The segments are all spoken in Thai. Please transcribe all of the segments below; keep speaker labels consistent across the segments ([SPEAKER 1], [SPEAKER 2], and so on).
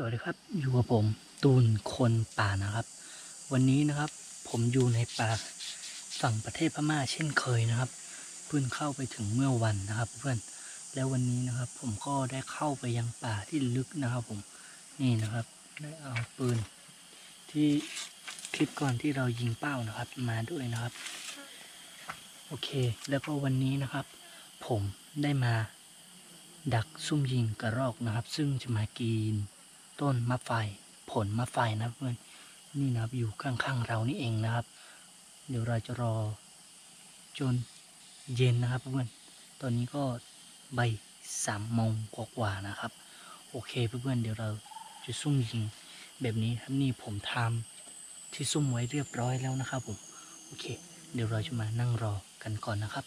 [SPEAKER 1] สวัสดีครับ อยู่กับผมตูนคนป่านะครับ วันนี้นะครับผมอยู่ในป่าฝั่งประเทศพม่าเช่นเคยนะครับเพิ่งเข้าไปถึงเมื่อวันนะครับ เพื่อนแล้ววันนี้นะครับ ผมก็ได้เข้าไปยังป่าที่ลึกนะครับ ผมนี่นะครับได้เอาปืน ที่คลิปก่อนที่เรายิงเป้านะครับ มาด้วยนะครับ โอเค แล้วก็วันนี้นะครับ ผมได้มาดักซุ่มยิงกระรอกนะครับ ซึ่งจะมากิน ต้นมะไฟผลมะไฟนะเพื่อนนี่นะครับอยู่ข้างๆเรานี่เองนะครับ เดี๋ยวเราจะรอจนเย็นนะครับเพื่อนตอนนี้ก็ใบสามโมงกว่าๆนะครับ โอเคเพื่อนๆเดี๋ยวเราจะซุ่มยิงแบบนี้ครับนี่ผมทำที่ซุ่มไว้เรียบร้อยแล้วนะครับผมโอเค เดี๋ยวเราจะมานั่งรอกันก่อนนะครับ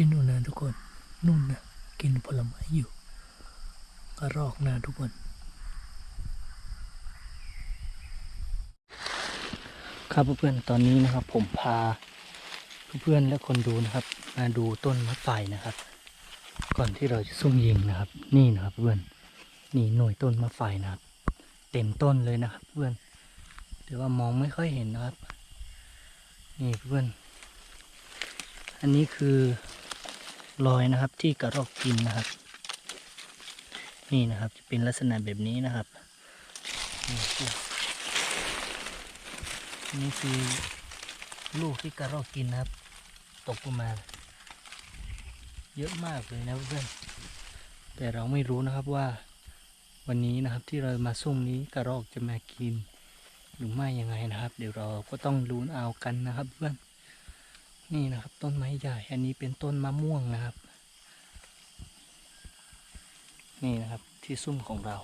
[SPEAKER 1] ที่นู่นนะทุกคนนู่นนะกินผลไม้อยู่กระรอกนะทุกคนครับเพื่อนๆตอนนี้นะครับ ผมพาเพื่อนๆและคนดูนะครับ มาดูต้นมะไฟนะครับ ก่อนที่เราจะซุ่มยิงนะครับ นี่นะครับเพื่อนนี่หน่วยต้นมะไฟนะครับ เต็มต้นเลยนะครับ เพื่อนแต่ว่ามองไม่ค่อยเห็นนะครับ นี่เพื่อน อันนี้คือ รอยนะครับ ที่กระรอกกินนะครับ นี่นะครับจะเป็นลักษณะแบบนี้นะครับนี่คือลูกที่กระรอกกินนะครับ ตกลงมา เยอะมากเลยนะเพื่อนแต่เราไม่รู้นะครับว่าวันนี้นะครับที่เรามาซุ่มนี้กระรอกจะมากิน หรือไม่ยังไงนะครับ เดี๋ยวเราก็ต้องลุ้นเอากันนะครับเพื่อน นี่นะครับ ต้นไม้ใหญ่ อันนี้เป็นต้นมะม่วงนะครับ นี่นะครับที่ซุ่มของเรา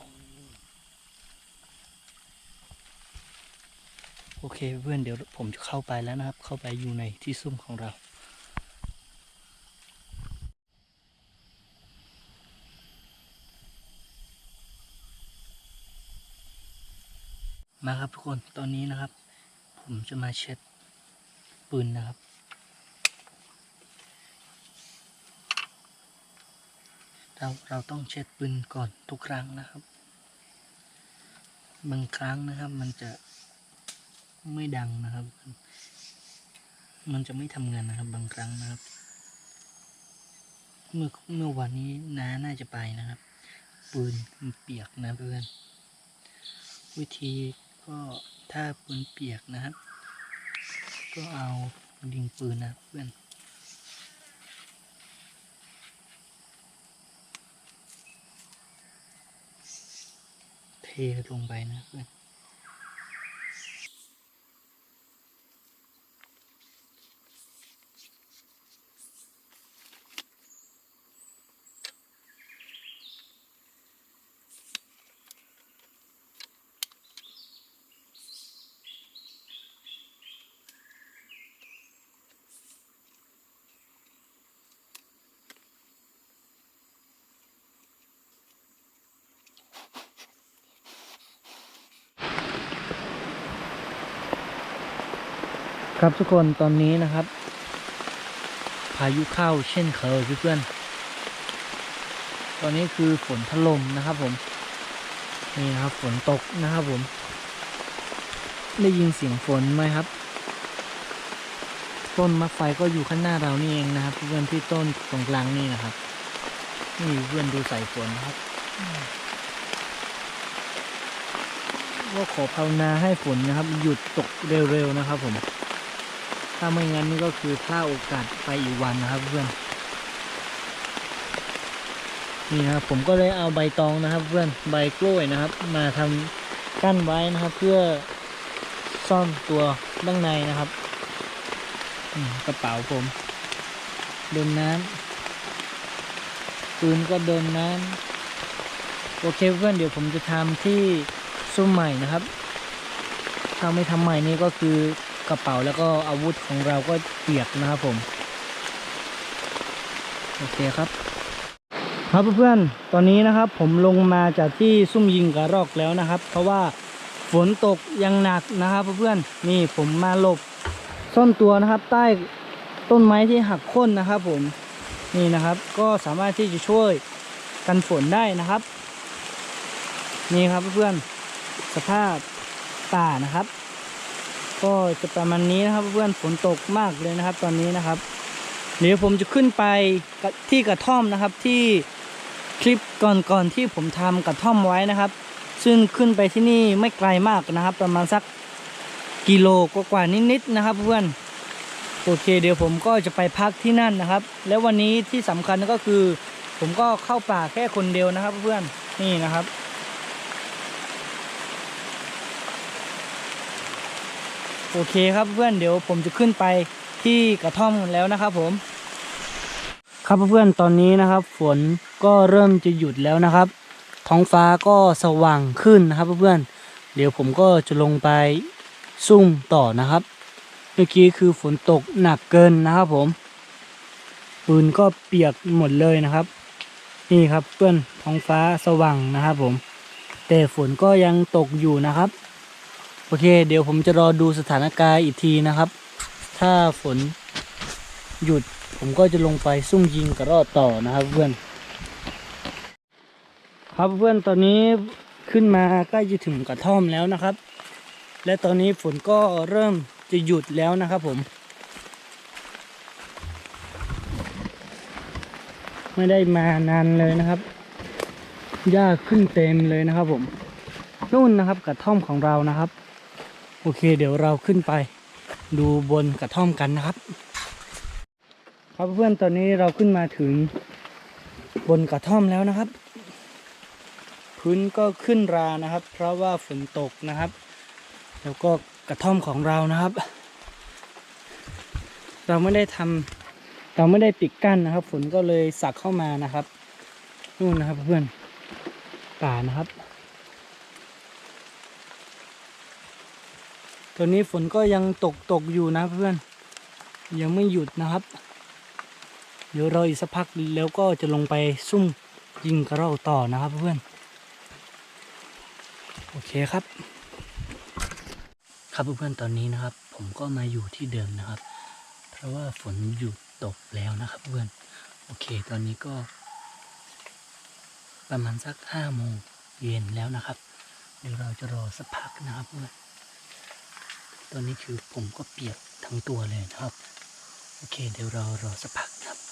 [SPEAKER 1] โอเคเพื่อนเดี๋ยวผมจะเข้าไปแล้วนะครับ เข้าไปอยู่ในที่ซุ่มของเรามาครับทุกคนตอนนี้นะครับ ผมจะมาเช็ดปืนนะครับ เราเราต้องเช็ดปืนก่อนทุกครั้งนะครับ บางครั้งนะครับมันจะไม่ดังนะครับ มันจะไม่ทำงานนะครับ บางครั้งนะครับ เมื่อเมื่อวันนี้น้าน่าจะไปนะครับ ปืนมันเปียกนะเพื่อน วิธีก็ถ้าปืนเปียกนะครับ ก็เอาดิงปืนนะเพื่อน เทลงไปนะเพื่อน ครับทุกคนตอนนี้นะครับ พายุเข้าเช่นเคยเพื่อนๆตอนนี้คือฝนถล่มนะครับผม นี่นะครับฝนตกนะครับผม ได้ยินเสียงฝนไหมครับ ต้นมะไฟก็อยู่ข้างหน้าเรานี่เองนะครับ เพื่อนที่ต้นตรงกลางนี่นะครับ นี่เพื่อนดูสายฝนนะครับก็ขอภาวนาให้ฝนนะครับ หยุดตกเร็วๆนะครับผม ถ้าไม่งั้นนี่ก็คือพลาดโอกาสไปอีกวันนะครับเพื่อน นี่นะครับผมก็เลยเอาใบตองนะครับ เพื่อนใบกล้วยนะครับ มาทำกั้นไว้นะครับ เพื่อซ่อนตัวด้านในนะครับกระเป๋าผมโดนน้ำปืนก็โดนน้ำโอเคเพื่อนเดี๋ยวผมจะทำที่ซุ้มใหม่นะครับถ้าไม่ทำใหม่นี่ก็คือ กระเป๋าแล้วก็อาวุธของเราก็เปียกนะครับผม โอเคครับ ครับเพื่อนๆตอนนี้นะครับผมลงมาจากที่ซุ่มยิงกระรอกแล้วนะครับ เพราะว่าฝนตกยังหนักนะครับเพื่อนๆนี่ผมมาหลบซ่อนตัวนะครับ ใต้ต้นไม้ที่หักโค่นนะครับ ผมนี่นะครับก็สามารถที่จะช่วยกันฝนได้นะครับ นี่ครับเพื่อนๆสภาพป่านะครับ ก็จะประมาณนี้นะครับเพื่อนฝนตกมากเลยนะครับตอนนี้นะครับ เดี๋ยวผมจะขึ้นไปที่กระท่อมนะครับที่คลิปก่อนๆที่ผมทำกระท่อมไว้นะครับ ซึ่งขึ้นไปที่นี่ไม่ไกลมากนะครับ ประมาณสักกิโลกว่าๆนิดๆนะครับ เพื่อนโอเค เดี๋ยวผมก็จะไปพักที่นั่นนะครับ แล้ววันนี้ที่สำคัญก็คือ ผมก็เข้าป่าแค่คนเดียวนะครับ เพื่อนนี่นะครับ โอเคครับเพื่อนเดี๋ยวผมจะขึ้นไปที่กระท่อมแล้วนะครับผม ครับเพื่อนตอนนี้นะครับ ฝนก็เริ่มจะหยุดแล้วนะครับ ท้องฟ้าก็สว่างขึ้นนะครับเพื่อนเดี๋ยวผมก็จะลงไปซุ่มต่อนะครับ เมื่อกี้คือฝนตกหนักเกินนะครับผม ปืนก็เปียกหมดเลยนะครับ นี่ครับเพื่อนท้องฟ้าสว่างนะครับผม แต่ฝนก็ยังตกอยู่นะครับ โอเค เดี๋ยวผมจะรอดูสถานการณ์อีกทีนะครับ ถ้าฝนหยุดผมก็จะลงไปซุ่มยิงกระรอกต่อนะครับเพื่อน ครับเพื่อนตอนนี้ขึ้นมาใกล้จะถึงกระท่อมแล้วนะครับ และตอนนี้ฝนก็เริ่มจะหยุดแล้วนะครับผม ไม่ได้มานานเลยนะครับหญ้าขึ้นเต็มเลยนะครับผมนู่นนะครับกระท่อมของเรานะครับ โอเค เดี๋ยวเราขึ้นไปดูบนกระท่อมกันนะครับ ครับเพื่อนตอนนี้เราขึ้นมาถึงบนกระท่อมแล้วนะครับ พื้นก็ขึ้นรานะครับ เพราะว่าฝนตกนะครับ แล้วก็กระท่อมของเรานะครับ เราไม่ได้ทำเราไม่ได้ปิดกั้นนะครับ ฝนก็เลยสักเข้ามานะครับนู่นนะครับเพื่อนป่านะครับ ตอนนี้ฝนก็ยังตกตกอยู่นะเพื่อน ยังไม่หยุดนะครับ เดี๋ยวรออีกสักพักแล้วก็จะลงไปซุ่มยิงกระรอกต่อนะครับเพื่อน โอเคครับ ครับเพื่อนๆตอนนี้นะครับ ผมก็มาอยู่ที่เดิมนะครับ เพราะว่าฝนหยุดตกแล้วนะครับเพื่อน โอเคตอนนี้ก็ ประมาณสักห้าโมงเย็นแล้วนะครับ เดี๋ยวเราจะรอสักพักนะครับเพื่อน ตอนนี้คือผมก็เปียกทั้งตัวเลยนะครับ โอเค เดี๋ยวเรารอสักพักนะครับ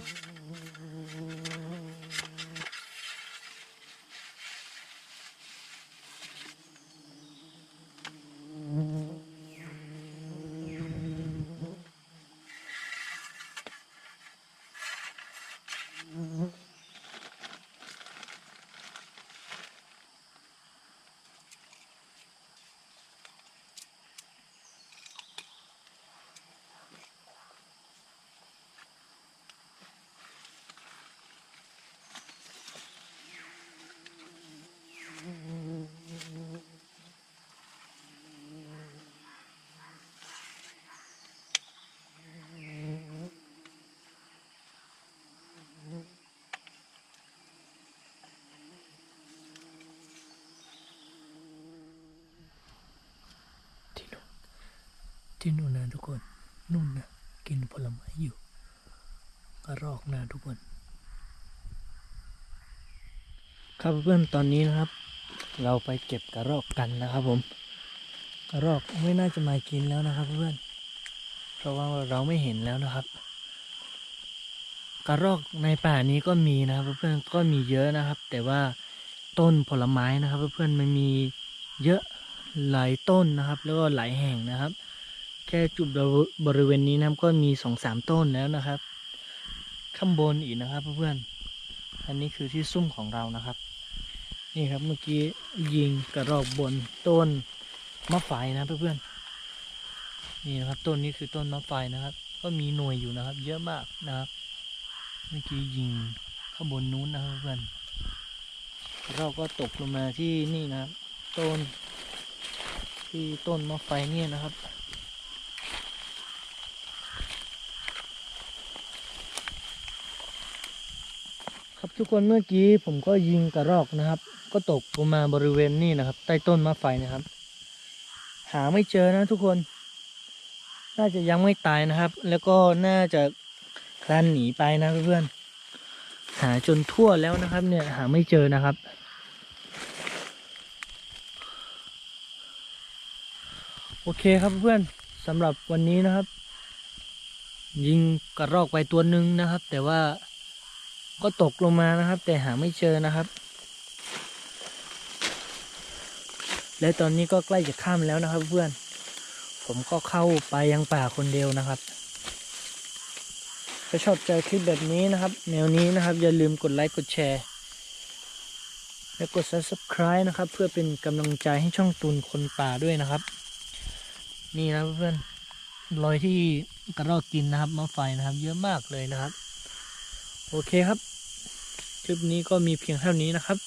[SPEAKER 1] Mm-hmm. ที่นู่นนะทุกคนนู่นนะกินผลไม้อยู่กระรอกนะทุกคน ครับเพื่อนตอนนี้นะครับ เราไปเก็บกระรอกกันนะครับผมกระรอกไม่น่าจะมากินแล้วนะครับเพื่อนเพราะว่าเราไม่เห็นแล้วนะครับกระรอกในป่านี้ก็มีนะครับเพื่อนก็มีเยอะนะครับ แต่ว่าต้นผลไม้นะครับเพื่อนมันมีเยอะหลายต้นนะครับ แล้วก็หลายแห่งนะครับ แค่จุดบริเวณนี้นะครับก็มีสองสามต้นแล้วนะครับ ข้างบนอีกนะครับเพื่อนๆอันนี้คือที่ซุ่มของเรานะครับ นี่ครับเมื่อกี้ยิงกระรอกบนต้นมะไฟนะเพื่อนๆนี่นะครับต้นนี้คือต้นมะไฟนะครับ ก็มีหน่วยอยู่นะครับ เยอะมากนะครับ เมื่อกี้ยิงข้างบนนู้นนะครับเพื่อนเราก็ตกลงมาที่นี่นะครับ ต้นที่ต้นมะไฟเนี่ยนะครับ ครับ ทุกคนเมื่อกี้ผมก็ยิงกระรอกนะครับ ก็ตกลงมาบริเวณนี่นะครับ ใต้ต้นมะไฟนะครับ หาไม่เจอนะทุกคน น่าจะยังไม่ตายนะครับ แล้วก็น่าจะคลานหนีไปนะเพื่อนหาจนทั่วแล้วนะครับ เนี่ยหาไม่เจอนะครับ โอเคครับเพื่อนสำหรับวันนี้นะครับ ยิงกระรอกไปตัวหนึ่งนะครับ แต่ว่า ก็ตกลงมานะครับ แต่หาไม่เจอนะครับ และตอนนี้ก็ใกล้จะข้ามแล้วนะครับ เพื่อน ผมก็เข้าไปยังป่าคนเดียวนะครับถ้าชอบใจคลิปแบบนี้นะครับ แนวนี้นะครับ อย่าลืมกดไลค์กดแชร์ และกด subscribe นะครับ เพื่อเป็นกำลังใจให้ช่องตูนคนป่าด้วยนะครับ นี่นะเพื่อนรอยที่กระรอกกินนะครับมะไฟนะครับ เยอะมากเลยนะครับ โอเคครับ ลิปนี้ก็มีเพียงเท่านี้นะครับ